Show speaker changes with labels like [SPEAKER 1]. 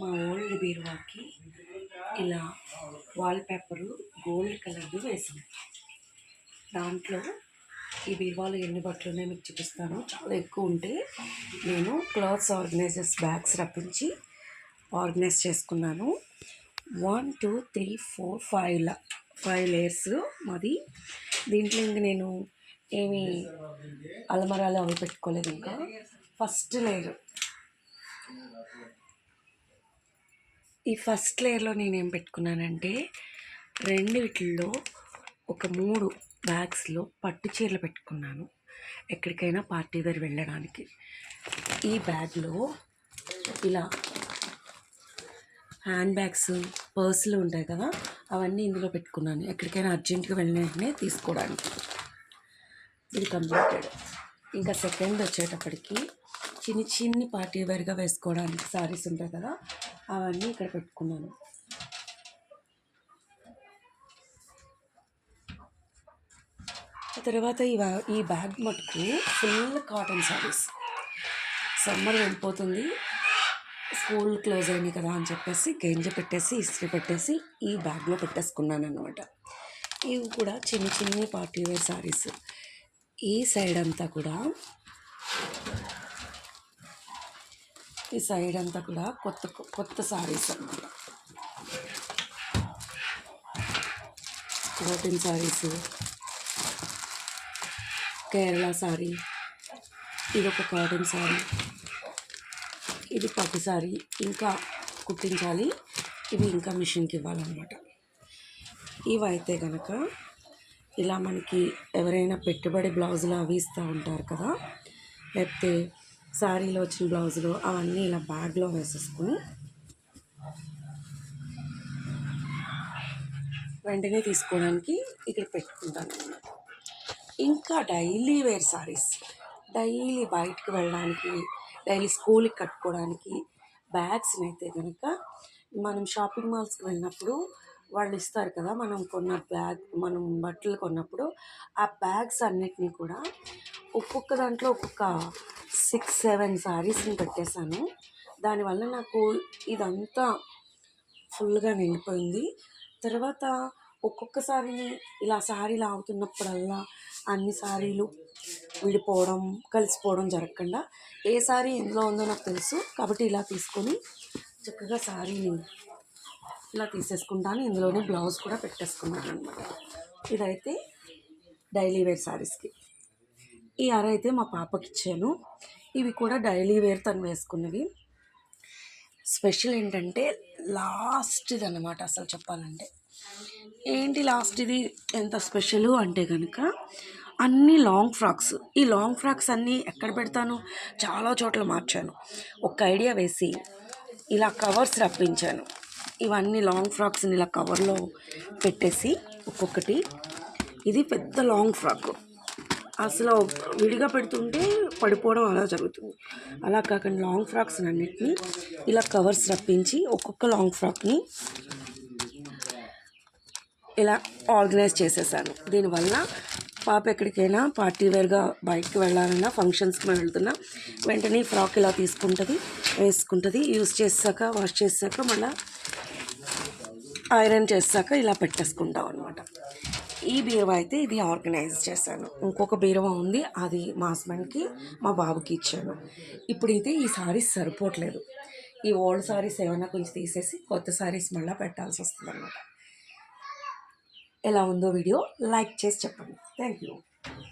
[SPEAKER 1] మా ఓల్డ్ బీరువాకి ఇలా wall paper gold కలర్ది వేసాం దాంట్లో ఈ బీరువాలో ఎన్ని బట్టలు ఉన్నాయో మీకు చూపిస్తాను. చాలా ఎక్కువ ఉంటే నేను క్లాత్స్ ఆర్గనైజర్స్ బ్యాగ్స్ రప్పించి ఆర్గనైజ్ చేసుకున్నాను. One two three four five లా ఫైవ్ లేయర్స్ మాది. దీంట్లో ఇంక నేను ఏమి అలమరాలు అవి పెట్టుకోలేదు ఇంకా. ఫస్ట్ లేయర్ ఈ ఫస్ట్ లేయర్లో నేనేం పెట్టుకున్నానంటే రెండు వీటిల్లో ఒక మూడు బ్యాగ్స్లో పట్టు చీరలు పెట్టుకున్నాను ఎక్కడికైనా పార్టీ దగ్గర వెళ్ళడానికి. ఈ బ్యాగ్లో ఇలా హ్యాండ్ బ్యాగ్స్ పర్సులు ఉంటాయి కదా అవన్నీ ఇందులో పెట్టుకున్నాను. ఎక్కడికైనా అర్జెంటుగా వెళ్ళిన వెంటనే తీసుకోవడానికి. ఇది కంప్లీటెడ్. ఇంకా సెకండ్ వచ్చేటప్పటికి చిన్ని చిన్ని పార్టీ వేర్గా వేసుకోవడానికి శారీస్ ఉంటాయి కదా అవన్నీ ఇక్కడ పెట్టుకున్నాను. తర్వాత ఈ ఈ బ్యాగ్ మటుకు ఫుల్ కాటన్ సారీస్ సమ్మర్ వెళ్ళిపోతుంది స్కూల్ క్లోజ్ అయింది కదా అని చెప్పేసి గంజ పెట్టేసి ఇస్త్రీ పెట్టేసి ఈ బ్యాగ్లో పెట్టేసుకున్నాను అనమాట ఇవి కూడా చిన్న చిన్ని పార్టీ వేర్ శారీస్ ఈ సైడ్ అంతా కూడా ఈ సైడ్ అంతా కూడా కొత్త కొత్త సారీస్ అన్నమాట. కాటన్ సారీస్ కేరళ సారీ ఇది ఒక కాటన్ సారీ ఇది పట్టు సారీ ఇంకా కుట్టించాలి ఇవి ఇంకా మిషన్కి ఇవ్వాలన్నమాట. ఇవైతే కనుక ఇలా మనకి ఎవరైనా పెట్టుబడి బ్లౌజులు అవి ఇస్తూ ఉంటారు కదా లేకపోతే శారీలో వచ్చిన బ్లౌజులు అవన్నీ ఇలా బ్యాగ్లో వేసేసుకుని వెంటనే తీసుకోవడానికి ఇక్కడ పెట్టుకుంటాను ఇంకా డైలీ వేర్ సారీస్ డైలీ బయటకు వెళ్ళడానికి డైలీ స్కూల్కి కట్టుకోవడానికి బ్యాగ్స్ని అయితే కనుక మనం షాపింగ్ మాల్స్కి వెళ్ళినప్పుడు వాళ్ళు ఇస్తారు కదా మనం కొన్న బ్యాగ్ మనం బట్టలు కొన్నప్పుడు ఆ బ్యాగ్స్ అన్నిటినీ కూడా ఒక్కొక్క దాంట్లో ఒక్కొక్క సిక్స్ సెవెన్ సారీస్ని పెట్టేశాను దానివల్ల నాకు ఇదంతా ఫుల్గా నిండిపోయింది. తర్వాత ఒక్కొక్క సారీని ఇలా సారీ ఆగుతున్నప్పుడల్లా అన్ని సారీలు విడిపోవడం కలిసిపోవడం జరగకుండా ఏ సారీ ఎందులో ఉందో నాకు తెలుసు కాబట్టి ఇలా తీసుకొని చక్కగా సారీని ఇలా తీసేసుకుంటాను. ఇందులోనే బ్లౌజ్ కూడా పెట్టేసుకున్నాను అనమాట ఇదైతే డైలీ వేర్ శారీస్కి. ఈ అర అయితే మా పాపకి ఇచ్చాను ఇవి కూడా డైలీ వేర్ తను వేసుకున్నవి. స్పెషల్ ఏంటంటే లాస్ట్ది అనమాట అసలు చెప్పాలంటే. ఏంటి లాస్ట్ ఇది ఎంత స్పెషల్ అంటే కనుక అన్ని లాంగ్ ఫ్రాక్స్. ఈ లాంగ్ ఫ్రాక్స్ అన్నీ ఎక్కడ పెడతాను? చాలా చోట్ల మార్చాను. ఒక ఐడియా వేసి ఇలా కవర్స్ రప్పించాను. ఇవన్నీ లాంగ్ ఫ్రాక్స్ని ఇలా కవర్లో పెట్టేసి ఒక్కొక్కటి. ఇది పెద్ద లాంగ్ ఫ్రాక్. అసలు విడిగా పెడుతుంటే పడిపోవడం అలా జరుగుతుంది. అలా కాకుండా లాంగ్ ఫ్రాక్స్ అన్నిటినీ ఇలా కవర్స్ రప్పించి ఒక్కొక్క లాంగ్ ఫ్రాక్ని ఇలా ఆర్గనైజ్ చేసేసాను. దీనివల్ల పాప ఎక్కడికైనా పార్టీ వేర్గా బయటకు వెళ్ళాలన్నా ఫంక్షన్స్కి మేము వెళ్తున్నా వెంటనే ఫ్రాక్ ఇలా తీసుకుంటుంది వేసుకుంటుంది యూస్ చేసాక వాష్ చేసాక మళ్ళీ ఐరన్ చేసాక ఇలా పెట్టేసుకుంటాం అనమాట ఈ బీరువా అయితే ఇది ఆర్గనైజ్ చేశాను. ఇంకొక బీరువా ఉంది అది మా హస్బెండ్కి మా బాబుకి ఇచ్చాను. ఇప్పుడు అయితే ఈ సారీస్ సరిపోవట్లేదు. ఈ ఓల్డ్ సారీస్ ఏమైనా కొంచెం తీసేసి కొత్త సారీస్ మళ్ళీ పెట్టాల్సి వస్తుంది అనమాట ఎలా ఉందో వీడియో లైక్ చేసి చెప్పండి. Thank you